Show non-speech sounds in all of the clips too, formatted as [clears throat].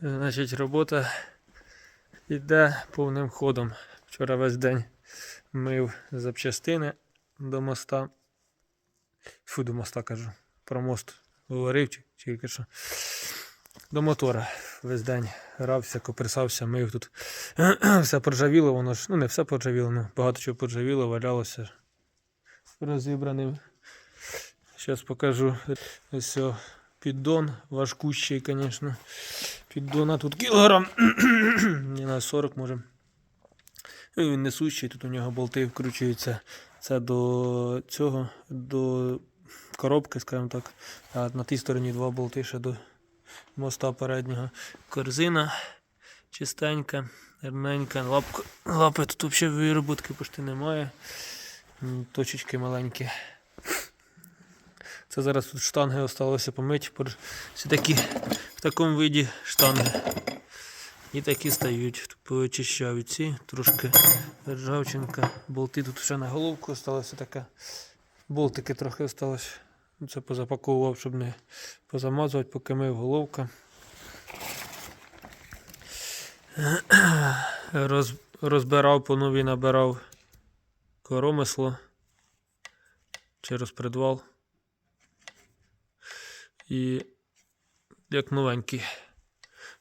Значить, робота йде повним ходом. Вчора весь день мив запчастини до моста. Фу, до моста кажу. Про мост говорив ті- тільки що. До мотора весь день грався, коперсався, мив тут. [clears throat] все поржавіло, воно ж, ну не все поржавіло, ну багато чого поржавіло, валялося розібраним. Зараз покажу ось піддон, важкущий, звісно. Піддона тут кілограм. [clears throat] Не на 40 може. Ну, Він несущий, тут у нього болти вкручуються. Це до цього, до коробки, скажімо так. А на тій стороні два болти ще до моста переднього. Корзина чистенька, гарненька. Лапка, лапи тут взагалі вироботки почти немає. Точечки маленькі. Це зараз тут штанги залишилося помити. Пор- Всі такі в такому виді штанги. І такі стають. Поочищаю ці, трошки ржавчинка. Болти тут ще на головку залишилося така. Болтики трохи залишилось. Це позапаковував, щоб не позамазувати, поки мив головка. [clears throat] Роз, розбирав по новій набирав коромисло через придвал. І як новенький.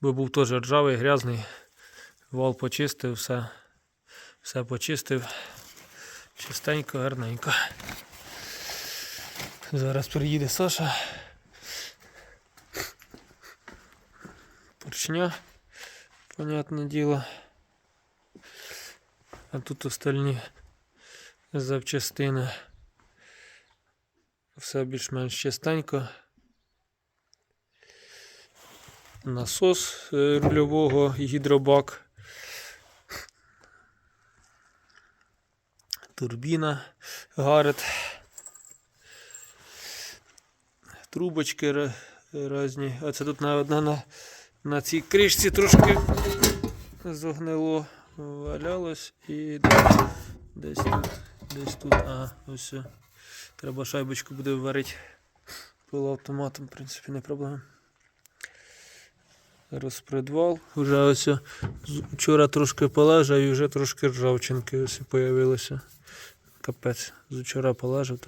Бо був теж ржавий, грязний. Вал почистив, все, все почистив. Чистенько, гарненько. Зараз приїде Саша. Поршня, понятне діло. А тут остальні запчастини. Все більш-менш чистенько. Насос е, рульового гідробак. Турбіна Гарет. Трубочки різні. А це тут на, одна на, на цій кришці трошки зогнило, валялось і десь, тут, десь тут. А, ось. Треба шайбочку буде варити полуавтоматом, в принципі, не проблема. Розпредвал. Уже ось вчора трошки полежав і вже трошки ржавчинки ось появилося. Капець. З вчора полежав.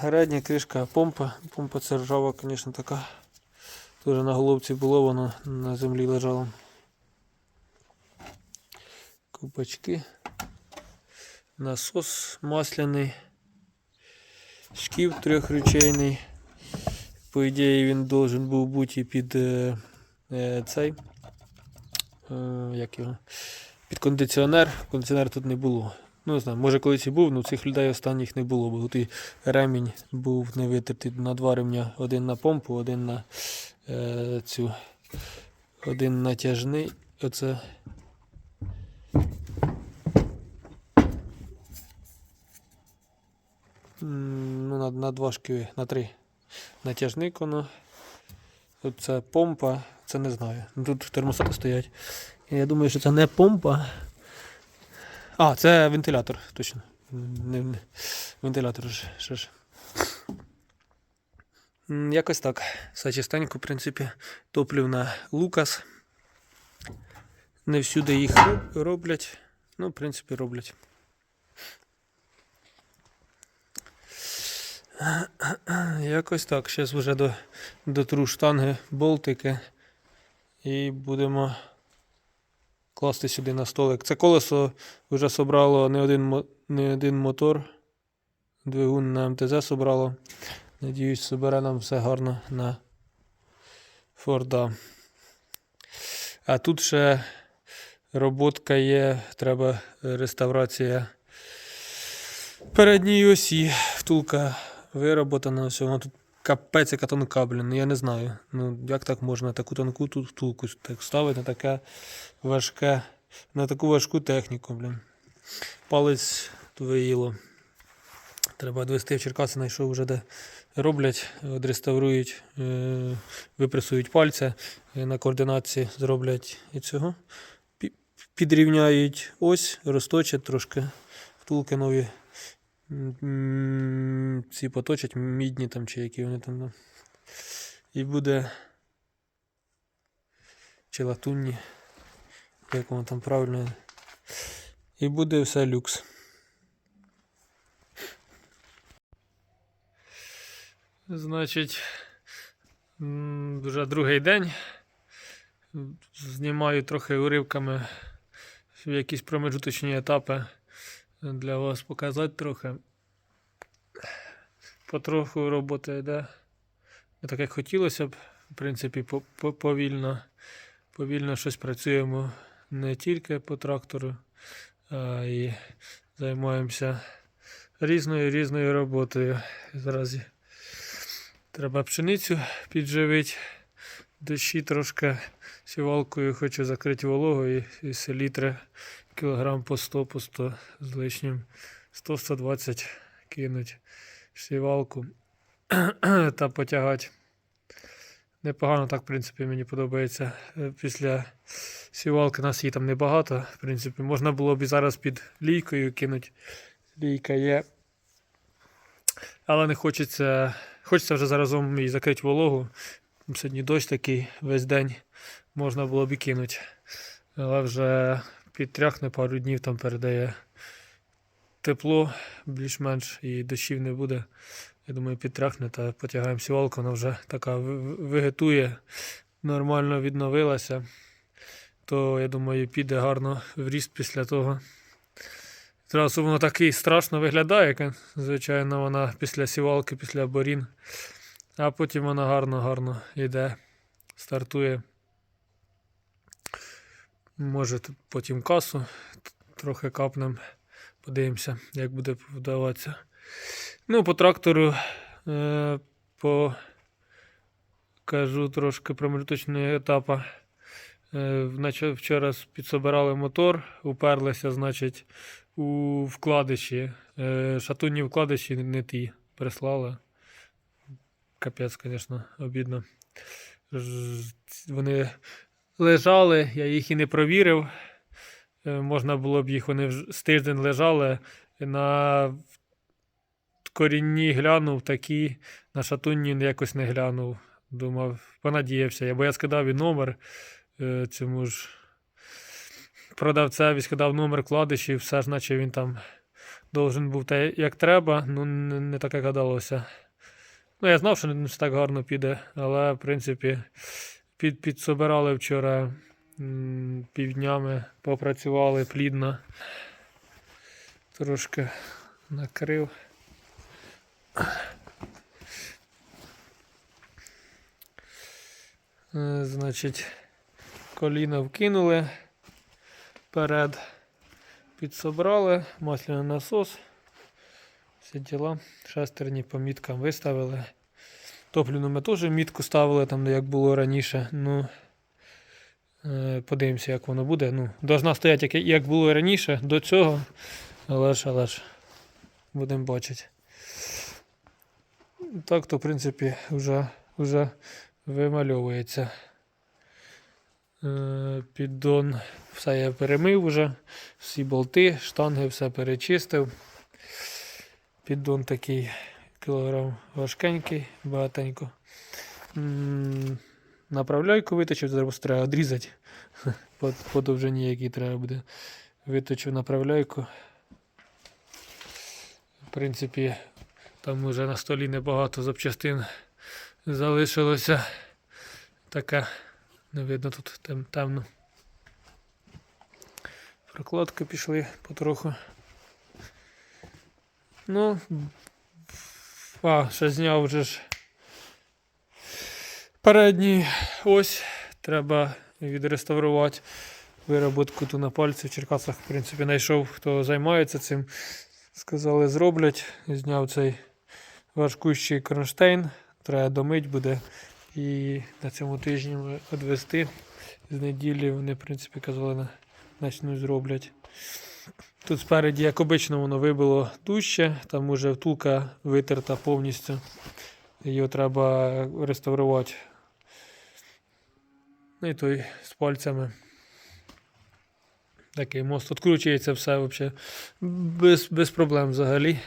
Передня кришка помпа. Помпа це ржава, звісно, така. Тоже на головці було, воно на землі лежало. Купачки. Насос масляний. Шків трьохручейний. По ідеї він должен був бути і під е, е, цей. Е, як його? Під кондиціонер. Кондиціонер тут не було. Ну, не знаю, може колись і був, але цих людей останніх не було, бо той ремінь був не витертий на два ремня. Один на помпу, один на е, цю. Один натяжний. Оце. Ну, на, на два шківи, на три. Натяжник воно. Тут це помпа, це не знаю. Ну, Тут термостати стоять. Я думаю, що це не помпа. А, це вентилятор, точно. Не, не. Вентилятор що ж. Якось так. Все чистенько, в принципі, топлів на Лукас. Не всюди їх роблять. Ну, в принципі, роблять. [clears throat] Якось так. Зараз вже до, дотру штанги, болтики. І будемо класти сюди на столик. Це колесо вже собрало не один, не один мотор. Двигун на МТЗ собрало. Надіюсь, собере нам все гарно на Форда. А тут ще роботка є, треба реставрація передньої осі. Втулка вироботана, вона тут капець яка тонка, блін. Ну я не знаю. Ну як так можна таку тонку тут втулку так ставити на таке важке, на таку важку техніку, блін. Палець виїло. Треба відвести в Черкаси, знайшов вже де роблять, відреставрують, е, випресують пальця, е, на координації зроблять і цього. Підрівняють ось, розточать трошки втулки нові. Ці поточать, мідні там чи які вони там. І буде чи латунні, як воно там правильно. І буде все люкс. Значить, вже другий день. Знімаю трохи уривками в якісь промежуточні етапи для вас показати трохи. Потроху робота йде. Не так, як хотілося б. В принципі, по- по- повільно, повільно щось працюємо не тільки по трактору, а і займаємося різною різною роботою. Зараз треба пшеницю підживити. Дощі трошки сівалкою хочу закрити вологою і селітри кілограм по 100 по 100 з лишнім 100-120 кинуть в сівалку [clears throat] та потягати. Непогано так, в принципі, мені подобається. Е, Після сівалки нас її там небагато. В принципі, можна було б і зараз під лійкою кинути. Лійка є. Але не хочеться. Хочеться вже заразом її закрити вологу. Сьогодні дощ такий весь день можна було б і кинути. Але вже підтряхне пару днів там передає тепло більш-менш і дощів не буде. Я думаю, підтряхне та потягаємо сівалку, вона вже така вегетує, нормально відновилася. То я думаю, піде гарно в ріст після того. Зразу воно такий страшно виглядає, звичайно, вона після сівалки, після борін. А потім вона гарно-гарно йде, стартує. Може потім касу трохи капнем, подивимося, як буде вдаватися. Ну, по трактору е, покажу трошки промежуточного етапу. Е, вчора підсобирали мотор, уперлися, значить, у вкладиші. Е, шатунні вкладиші не ті прислали. Капець, звісно, обідно. Вони лежали, я їх і не провірив. Е, Можна було б їх, вони з тиждень лежали. На корінні глянув такі, на шатунні якось не глянув. Думав, понадіявся. я, Бо я скидав і номер е, цьому ж продавцеві, скидав номер вкладишів, все ж наче він там должен був те, як треба, ну не, так, як гадалося. Ну, я знав, що не так гарно піде, але в принципі під, підсобирали вчора півднями, попрацювали плідно. Трошки накрив. Е, Значить, коліна вкинули вперед, підсобрали, масляний насос. Всі діла. Шестерні по міткам виставили. Топлівну ми теж мітку ставили, там, як було раніше. Ну, е, подивимося, як воно буде. Ну, должна стояти, як, як було раніше, до цього. Але ж, але ж, будемо бачити. Так, то, в принципі, вже, вже вимальовується. Е, Піддон все я перемив вже, всі болти, штанги, все перечистив. Піддон такий кілограм важкенький, багатенько. Направляйку виточив, зараз треба відрізати [laughs] по, по довжині, якій треба буде. Виточив направляйку. В принципі, там вже на столі небагато запчастин залишилося. Таке, не видно тут тем, темно. Прокладки пішли потроху. Ну, а, ще зняв вже ж передній ось. Треба відреставрувати вироботку ту на пальці. В Черкасах, в принципі, знайшов, хто займається цим. Сказали, зроблять. Зняв цей важкущий кронштейн. Треба домить буде. І на цьому тижні відвести. З неділі вони, в принципі, казали, на- почнуть зроблять. Тут спереді, як обично, воно вибило дужче, там уже втулка витерта повністю. Його треба реставрувати. Ну і той з пальцями. Такий мост відкручується все взагалі. Без, без проблем взагалі.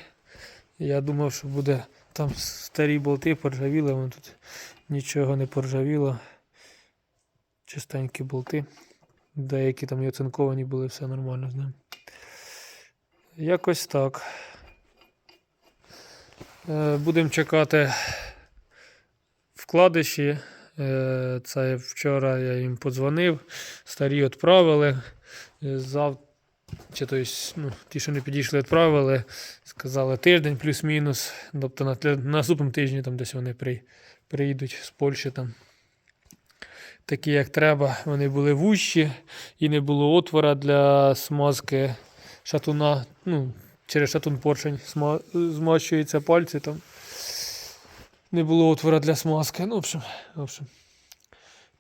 Я думав, що буде там старі болти поржавіли, воно тут нічого не поржавіло. Чистенькі болти. Деякі там і оцинковані були, все нормально з ним. Якось так. Е, Будемо чекати вкладиші. Е, Це вчора я їм подзвонив, старі відправили. Е, Зав... Чи, то ну, ті, що не підійшли, відправили. Сказали тиждень плюс-мінус. Тобто на наступному тижні там десь вони при, приїдуть з Польщі там. Такі, як треба, вони були вущі і не було отвора для смазки шатуна. Ну, через шатун поршень сма... змащуються пальці там. Не було отвора для смазки. Ну, в общем, в общем,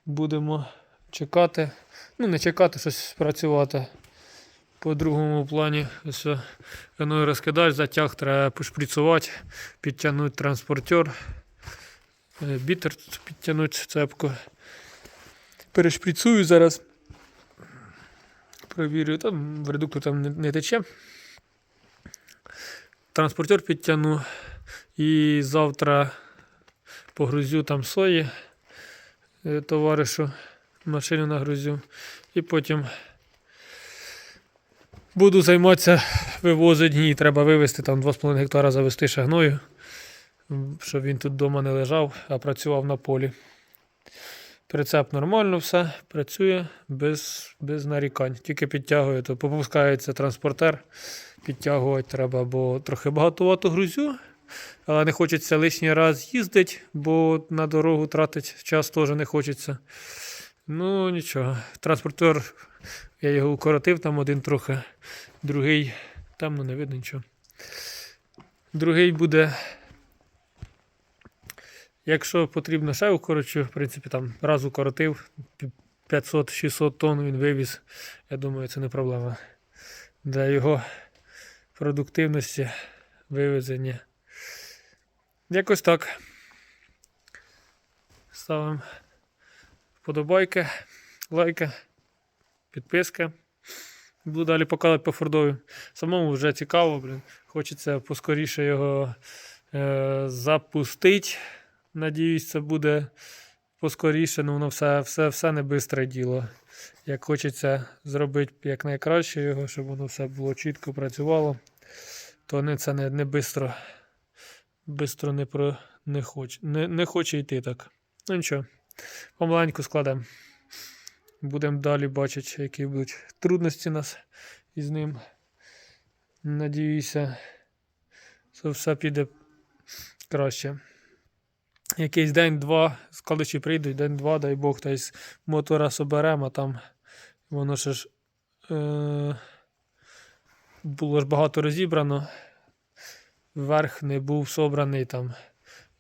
будемо чекати. Ну, не чекати, щось працювати. По другому плані, все, воно розкидач, затяг треба пошприцювати, підтягнути транспортер, е, бітер підтягнути цепку. Перешприцюю зараз. Провірю, там в редуктор там не, не тече. Транспортер підтягну і завтра погрузю там сої е, товаришу, машину нагрузю. І потім буду займатися вивозити гній. Треба вивезти там 2,5 гектара завести ще гною, м, щоб він тут вдома не лежав, а працював на полі. Прицеп нормально все, працює без, без нарікань. Тільки підтягує, то попускається транспортер. Підтягувати треба, бо трохи багатовато грузю. Але не хочеться лишній раз їздити, бо на дорогу тратити час теж не хочеться. Ну, нічого. Транспортер, я його укоротив там один трохи, другий, там ну, не видно нічого. Другий буде Якщо потрібно ще укорочу, в принципі, там раз укоротив, 500-600 тонн він вивіз. Я думаю, це не проблема. Для його продуктивності вивезення. Якось так. Ставимо вподобайки, лайки, підписки. Буду далі показувати по Фордові. Самому вже цікаво, блін. Хочеться поскоріше його е, запустити. Надіюсь, це буде поскоріше, ну воно все, все, все не бистре діло. Як хочеться зробити якнайкраще його, щоб воно все було чітко працювало, то не, це не, не бистро, бистро не, про, не, хоче, не, не хоче йти так. Ну нічого, помаленьку складемо. Будемо далі бачити, які будуть трудності нас із ним. Надіюся, що все піде краще. Якийсь день-два, складачі прийдуть, день-два, дай Бог, та із мотора соберемо, а там воно ще ж е, було ж багато розібрано. Верх не був собраний там.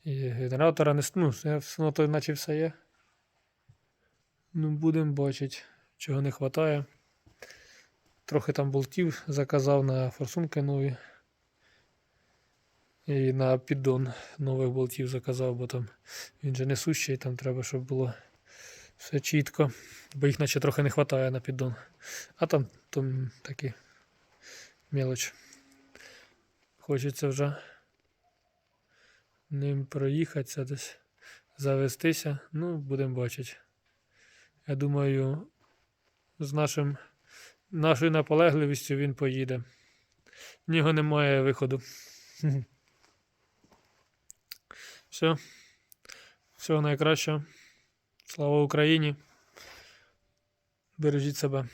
І генератора не ну, все- то наче все є. Ну, будемо бачити, чого не вистачає. Трохи там болтів заказав на форсунки нові. І на піддон нових болтів заказав, бо там він же несущий, там треба, щоб було все чітко. Бо їх наче трохи не вистачає на піддон. А там, там такі мелоч. Хочеться вже ним проїхатися десь, завестися. Ну, будемо бачити. Я думаю, з нашим, нашою наполегливістю він поїде. В нього немає виходу. [laughs] Все. Всього найкращого. Слава Україні. Бережіть себе.